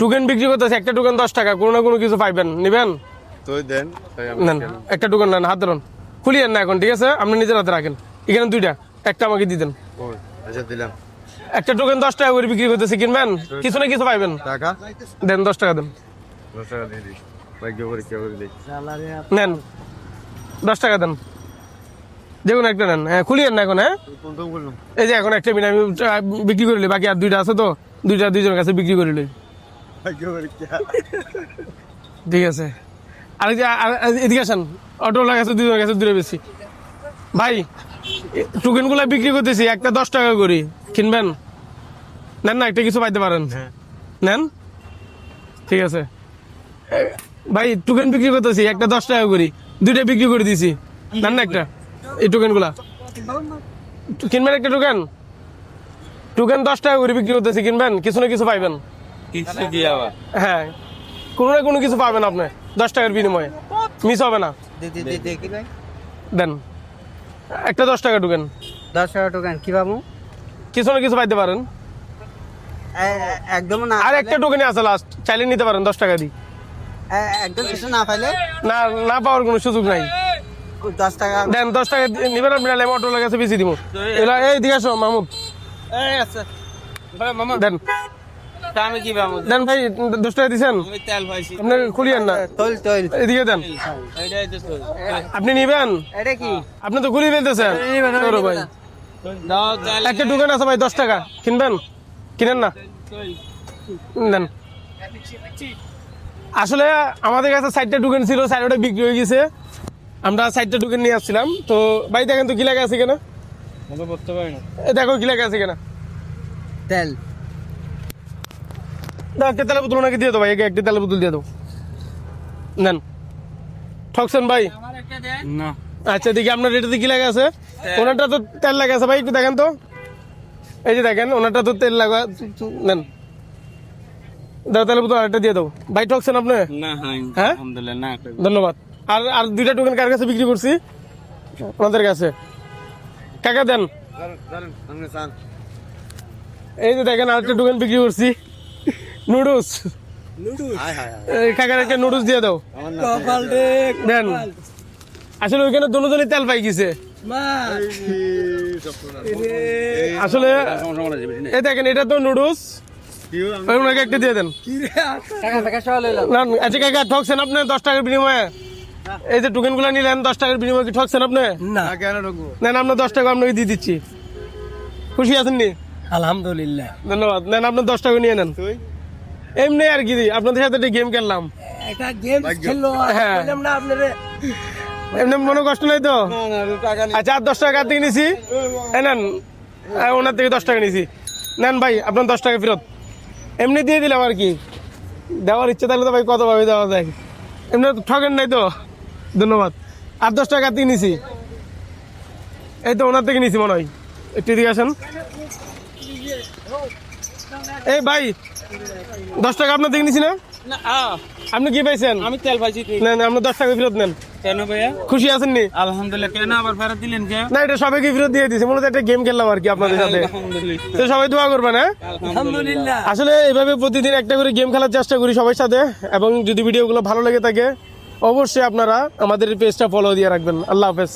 Token বিক্রি করতেছে একটা টোকেন দশ টাকা কোনো না কোনো কিছু পাইবেন। নেবেন? দেন তাই আমি নেন একটা টোকেন নেন হাত ধরুন। খুলিয়েন না এখন ঠিক আছে? আপনি নিজের হাতে রাখেন। এখানে দুইটা একটা আমাকে দিতেন ও, আচ্ছা দিলাম। একটা টোকেন দশ টাকা করে বিক্রি করতেছে কিনবেন? কিছু না কিছু পাইবেন। টাকা? দেন দশ টাকা দেন। দশ টাকা দিয়ে দিই। নেন। দশ টাকা দেন। যে কোনো একটা নেন। হ্যাঁ খুলিয়েন না এখন হ্যাঁ? এই যে এখন একটা আমি বিক্রি করে বাকি আর দুইটা আছে তো? দুইটা দুইজনের কাছে বিক্রি করে ঠিক আছে। আর এদিকে আসেন। অটোওয়ালার কাছে দুজনের কাছে দূরে বেশি। ভাই টোকেনগুলো বিক্রি করতেছি একটা দশ টাকা করে। কিনবেন? নেন না একটা কিছু পাইতে পারেন। নেন? ঠিক আছে। ভাই টোকেন বিক্রি করতেছি একটা দশ টাকা করে। দুইটা বিক্রি করে দিছি। নেন না একটা? এই টোকেনগুলা। কিনবেন একটা টোকেন? টোকেন দশ টাকা করে বিক্রি করতেছি কিনবেন? কিছু না কিছু পাইবেন। হ্যাঁ। কোনো না কোনো কিছু পাবেন আপনি। দশ টাকার বিনিময়ে। মিস হবে না। দেন। একটা দশ টাকা ঢুকেন। দশ টাকা টোকেন কি পাবো কিছু না কিছু পাইতে পারেন। একদম না আর একটা টোকেনই আছে লাস্ট চাইলে নিতে পারেন দশ টাকা দিই। একদম কিছু না পাইলে না না পাওয়ার কোনো সুযোগ নাই। দশ টাকা দেন দশ টাকা নিবেন আপনি নাহলে অটো লাগাছে বেশি দিব এলা এই দিকে আসো মাহমুদ দেন। আমি কি পাবো দেন ভাই দশ টাকা দিছেন? আমি তেল পাইছি। আপনি খুলিয়েন না। তৈল তৈল এদিকে দেন। এটাই তো আপনি নিবেন? এটা কি? আপনি তো ঘুরিয়ে ফেলতেছেন। ভাই। একটা দোকান আছে ভাই দশ টাকা। কিনবেন? কিনেন না? নেন আসলে আমাদের কাছে সাইডটা দোকান ছিল সাইডটা বিক্রি হয়ে গেছে। আমরা সাইডটা দোকান নিয়ে আসছিলাম। তো ভাই দেখেন তো কি আছে কেনা দেখো কি আছে কেনা তেল। একটা তেলের বোতল ওনাকে দিয়ে একে একটা তেলের বোতল দিয়ে দাও। নেন। ঠকছেন ভাই? না। আচ্ছা দেখি আপনার এটাতে কি লেখা আছে? ওনারটা তো তেল লাগা আছে ভাই একটু দেখেন তো। এই যে দেখেন ওনারটা তো তেল লাগা নেন। দাও তেলের বোতল আরেকটা দিয়ে দাও। ভাই ঠকছেন আপনি? হ্যাঁ ধন্যবাদ। আর আর দুইটা টোকেন কার কাছে বিক্রি করছি? ওনাদের কাছে। কাকা দেন। এই যে দেখেন আরেকটা টোকেন বিক্রি করছি। নুডলস। এই কাকার একটা নুডলস দিয়ে দাও। দেন। আসলে ওইখানে দুজনই তেল পাই গেছে। আসলে এই দেখেন এটা তো নুডলস। ওনাকে একটা দিয়ে দেন। টাকা টাকা সহ লইলাম না আচ্ছা কাকা ঠকছেন আপনি দশ টাকার বিনিময়ে? এই যে টোকেনগুলো নিলেন দশ টাকার বিনিময়ে কি ঠকছেন আপনি? না। কেন ঢুকবো নেন আপনার দশ টাকা আপনাকে দিয়ে দিচ্ছি। খুশি আছেন নি? আলহামদুলিল্লাহ। ধন্যবাদ। নেন আপনার দশ টাকা নিয়ে নেন। এমনি আর কি আপনাদের সাথে একটা গেম খেললাম। একটা গেম খেললো হ্যাঁ। না আপনারে। এমনি মনে কষ্ট নাই তো? না না টাকা আচ্ছা আর দশ টাকা থেকে নিছি? নেন আর ওনার থেকে দশ টাকা নিছি। নেন ভাই আপনার দশ টাকা ফেরত। এমনি দিয়ে দিলাম আর কি। দেওয়ার ইচ্ছে থাকলে তো ভাই কত ভাবে দেওয়া যায়। এমনি তো ঠকেন নাই তো? ধন্যবাদ। আর দশ টাকা কার থেকে নিছি? এই তো ওনার থেকে নিছি মনে হয়। একটু এদিকে আসেন। এই ভাই দশ টাকা আপনার থেকে নিছি না? আপনি কি পাইছেন? আমি তেল পাইছি আপনার দশ টাকা ফেরত নেন। কেন ভাইয়া? খুশি আছেন নি আলহামদুলিল্লাহ কেন আবার ফেরত দিলেন কে না এটা সবাইকে ফেরত দিয়ে দিয়েছি। মূলত একটা গেম খেললাম আর কি আপনাদের সাথে। তো সবাই দোয়া করবেন হ্যাঁ? আলহামদুলিল্লাহ। আসলে এভাবে প্রতিদিন একটা করে গেম খেলার চেষ্টা করি সবার সাথে। এবং যদি ভিডিওগুলো ভালো লেগে থাকে অবশ্যই আপনারা আমাদের পেজটা ফলো দিয়ে রাখবেন। আল্লাহ হাফেজ।